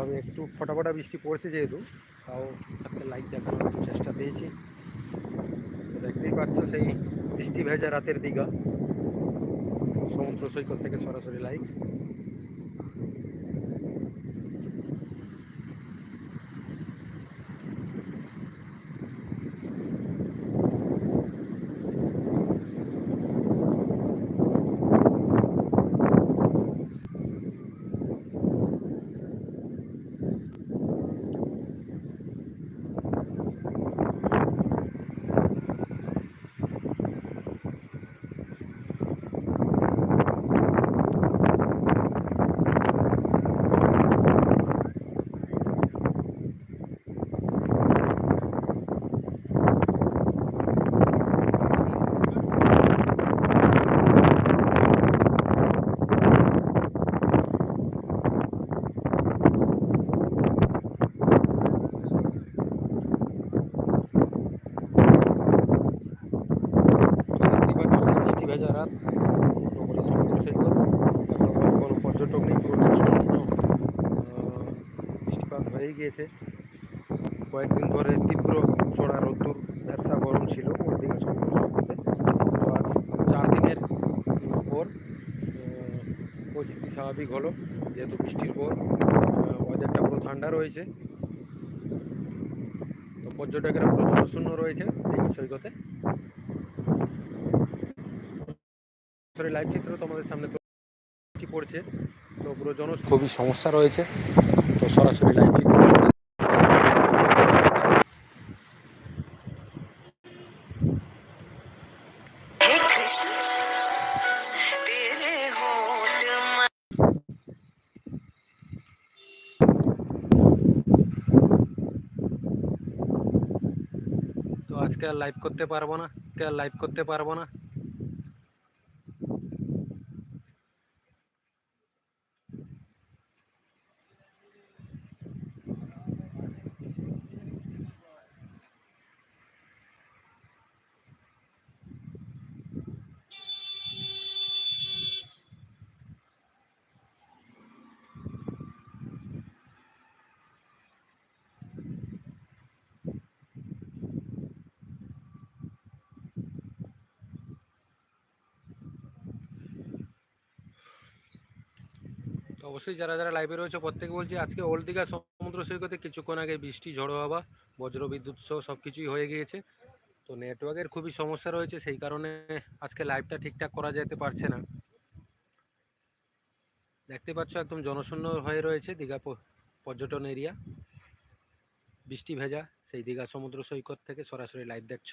সেরকমভাবে একটু ফটাফটা বৃষ্টি পড়ছে যেহেতু, তাও আজকে লাইট দেখানোর চেষ্টা পেয়েছি। দেখতেই পাচ্ছ সেই বৃষ্টি ভেজা রাতের দীঘা। সমুদ্র সৈকত থেকে সরাসরি লাইভ দেখতেই পাচ্ছ সেই বৃষ্টি ভেজা রাত নগরের সমুদ্র সৈকত কোনো পর্যটক নেই পুরো নিঃশূন্য বৃষ্টিপাত হয়ে গিয়েছে। কয়েকদিন ধরে তীব্র চড়া রোদ্দুর ব্যবসা গরম ছিল ওর দিকে সমুদ্র সৈকতে তো আজ চার দিনের পর পরিস্থিতি স্বাভাবিক হলো, যেহেতু বৃষ্টির পর ওয়েদারটা পুরো ঠান্ডা রয়েছে। তো পর্যটকেরা পুরো জনশূন্য রয়েছে দীঘা সৈকতে। বছরের লাইভ চিত্র তোমাদের সামনে বৃষ্টি পড়ছে। তো পুরো জন খুবই সমস্যা রয়েছে। তো সরাসরি লাইভ চিত্র আজকে আর লাইভ করতে পারব না। কে আর লাইভ করতে পারব না? অবশ্যই যারা যারা লাইভে রয়েছে প্রত্যেকে বলছি, আজকে ওল্ড দীঘা সমুদ্র সৈকতে কিছুক্ষণ আগে বৃষ্টি, ঝড়ো হওয়া, বজ্র বিদ্যুৎ সহ সব কিছুই হয়ে গিয়েছে। তো নেটওয়ার্কের খুবই সমস্যা রয়েছে, সেই কারণে আজকে লাইভটা ঠিকঠাক করা যেতে পারছে না। দেখতে পাচ্ছ একদম জনশূন্য হয়ে রয়েছে দীঘা পর্যটন এরিয়া বৃষ্টি ভেজা, সেই দীঘা সমুদ্র সৈকত থেকে সরাসরি লাইভ দেখছ।